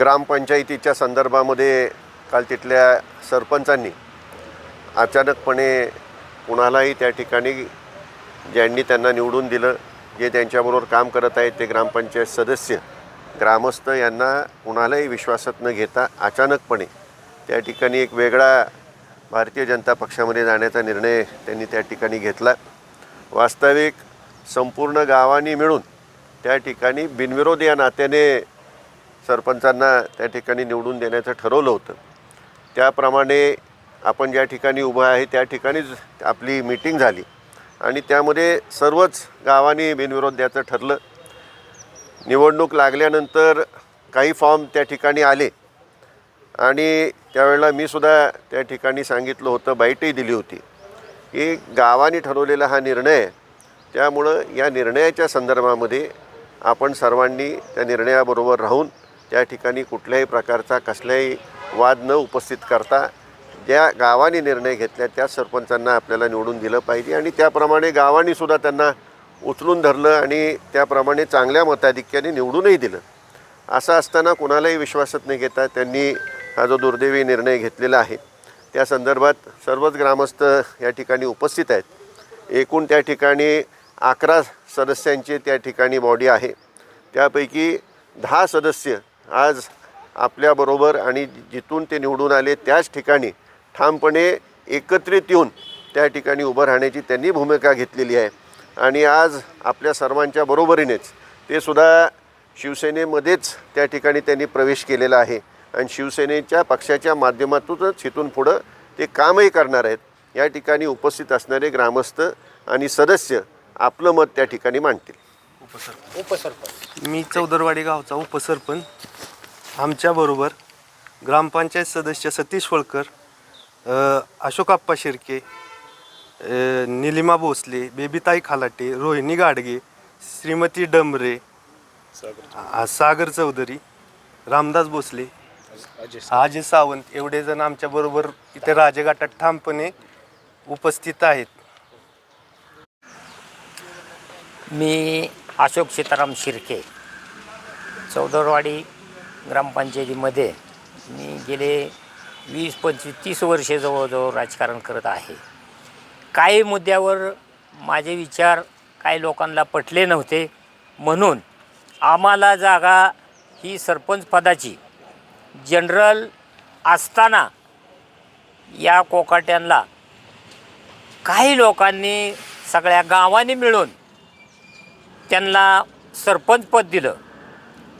ग्रामपंचायतीच्या संदर्भामध्ये काल तिथल्या सरपंचांनी अचानकपणे कुणालाही त्या ठिकाणी ज्यांनी त्यांना निवडून दिलं जे त्यांच्याबरोबर काम करत आहेत ते ग्रामपंचायत सदस्य ग्रामस्थ यांना कुणालाही विश्वासात न घेता अचानकपणे त्या ठिकाणी एक वेगळा भारतीय जनता पक्षामध्ये जाण्याचा निर्णय त्यांनी त्या ठिकाणी घेतला. वास्तविक संपूर्ण गावांनी मिळून त्या ठिकाणी बिनविरोध या नात्याने सरपंचांना त्या ठिकाणी निवडून देण्याचं ठरवलं होतं. त्याप्रमाणे आपण ज्या ठिकाणी उभं आहे त्या ठिकाणीच आपली मीटिंग झाली. आणि त्यामध्ये सर्वच गावांनी बिनविरोध द्यायचं ठरलं. निवडणूक लागल्यानंतर काही फॉर्म त्या ठिकाणी आले. आणि त्यावेळेला मी सुद्धा त्या ठिकाणी सांगितलं होतं बाईटही दिली होती की गावाने ठरवलेला हा निर्णय त्यामुळं या निर्णयाच्या संदर्भामध्ये आपण सर्वांनी त्या निर्णयाबरोबर राहून त्या ठिकाणी कुठल्याही प्रकारचा कसलाही वाद न उपस्थित करता ज्या गावाने निर्णय घेतला त्या सरपंचांना आपल्याला निवडून दिलं पाहिजे आणि त्याप्रमाणे गावानीसुद्धा त्यांना उचलून धरलं आणि त्याप्रमाणे चांगल्या मताधिक्याने निवडूनही दिलं. असं असताना कुणालाही विश्वासात न घेता त्यांनी हा जो दुर्दैवी निर्णय घेतलेला आहे त्या संदर्भात सर्वच ग्रामस्थ या ठिकाणी उपस्थित आहेत. एकूण त्या ठिकाणी अकरा सदस्यांची त्या ठिकाणी बॉडी आहे. त्यापैकी दहा सदस्य आज आपल्याबरोबर आणि जिथून ते निवडून आले त्याच ठिकाणी ठामपणे एकत्रित येऊन त्या ठिकाणी उभं राहण्याची त्यांनी भूमिका घेतलेली आहे. आणि आज आपल्या सर्वांच्या बरोबरीनेच ते सुद्धा शिवसेनेमध्येच त्या ठिकाणी त्यांनी प्रवेश केलेला आहे. आणि शिवसेनेच्या पक्षाच्या माध्यमातूनच इथून पुढं ते कामही करणार आहेत. या ठिकाणी उपस्थित असणारे ग्रामस्थ आणि सदस्य आपलं मत त्या ठिकाणी मांडतील. उपसरपंच. मी चौदरवाडी गावचा उपसरपंच. आमच्याबरोबर ग्रामपंचायत सदस्य सतीश होळकर अ, अशोक आप्पा शिर्के अ, निलिमा भोसले बेबीताई खालाटे रोहिणी गाडगे श्रीमती डमरे आ- सागर चौधरी रामदास भोसले अजय सावंत. एवढे जण आमच्याबरोबर इथे राजघाटात ठामपणे उपस्थित आहेत. मी अशोक सीताराम शिर्के. चौदरवाडी ग्रामपंचायतीमध्ये मी गेले वीस पंचवीस तीस वर्षे जवळजवळ राजकारण करत आहे. काही मुद्द्यावर माझे विचार काही लोकांना पटले नव्हते. म्हणून आम्हाला जागा ही सरपंच पदाची जनरल असताना या कोकाट्यांना काही लोकांनी सगळ्या गावाने मिळून त्यांना सरपंच पद दिलं.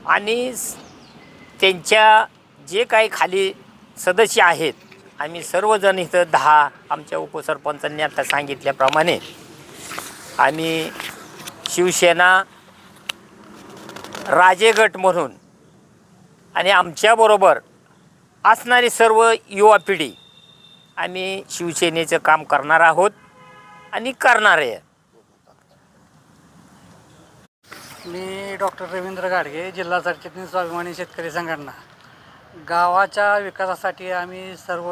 आणि त्यांच्या जे काही खाली सदस्य आहेत आम्ही सर्वजण इथं दहा आमच्या उपसरपंचांनी आता सांगितल्याप्रमाणे आम्ही शिवसेना राजेगट म्हणून आणि आमच्याबरोबर असणारी सर्व युवा पिढी आम्ही शिवसेनेचं काम करणार आहोत आणि करणार आहे. मी डॉक्टर रवींद्र गाडगे जिल्हा सरचिटणीस स्वाभिमानी शेतकरी संघटना. गावाच्या विकासासाठी आम्ही सर्व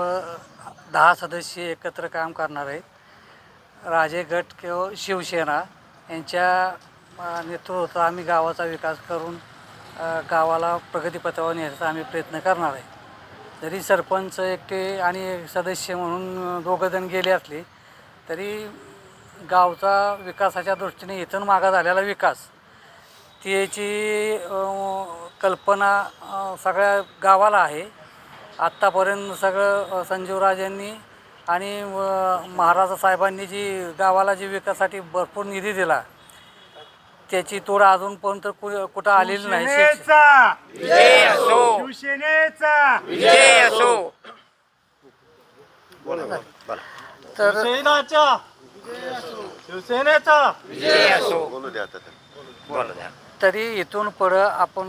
दहा सदस्य एकत्र काम करणार आहेत राजे गट किंवा शिवसेना यांच्या नेतृत्वात आम्ही गावाचा विकास करून गावाला प्रगतीपथावर नेण्याचा आम्ही प्रयत्न करणार आहे. जरी सरपंच एकटे आणि सदस्य म्हणून दोघंजण गेले असले तरी गावचा विकासाच्या दृष्टीने इथून मागा झालेला विकास त्याची कल्पना सगळ्या गावाला आहे. आत्तापर्यंत सगळं संजीवराजांनी आणि महाराज साहेबांनी जी गावाला जी विकासासाठी भरपूर निधी दिला त्याची तोड अजूनपर्यंत कु कुठं आलेली नाही. विजय असो! शिवसेनेचा! विजय असो! तरी इथून पुढं आपण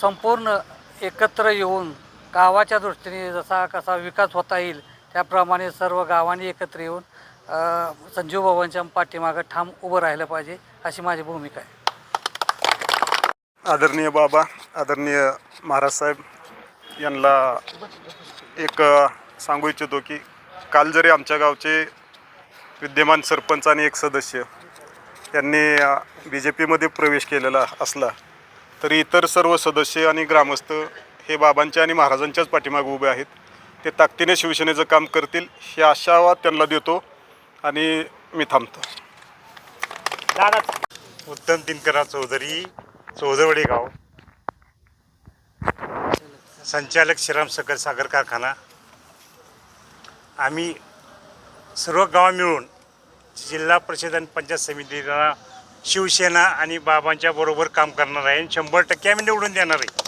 संपूर्ण एकत्र येऊन गावाच्या दृष्टीने जसा कसा विकास होता येईल त्याप्रमाणे सर्व गावांनी एकत्र येऊन संजीव बाबांच्या पाठीमागं ठाम उभं राहिलं पाहिजे अशी माझी भूमिका आहे. आदरणीय बाबा आदरणीय महाराज साहेब यांना एक सांगू इच्छितो की काल जरी आमच्या गावचे विद्यमान सरपंच आणि एक सदस्य यांनी बी जे पीमध्ये प्रवेश केलेला असला तरी इतर सर्व सदस्य आणि ग्रामस्थ हे बाबांच्या आणि महाराजांच्याच पाठीमागे उभे आहेत. ते ताकदीने शिवसेनेचं काम करतील ही आशावाद त्यांना देतो आणि मी थांबतो. उत्तम दिनकरा चौधरी चौदरवाडी गाव. संचालक श्रीराम सकल सागर कारखाना. आम्ही सर्व गाव मिळून जिल्हा परिषद आणि पंचायत समितीला शिवसेना आणि बाबांच्या बरोबर काम करणार आहे आणि शंभर टक्के आम्ही निवडून देणार आहे.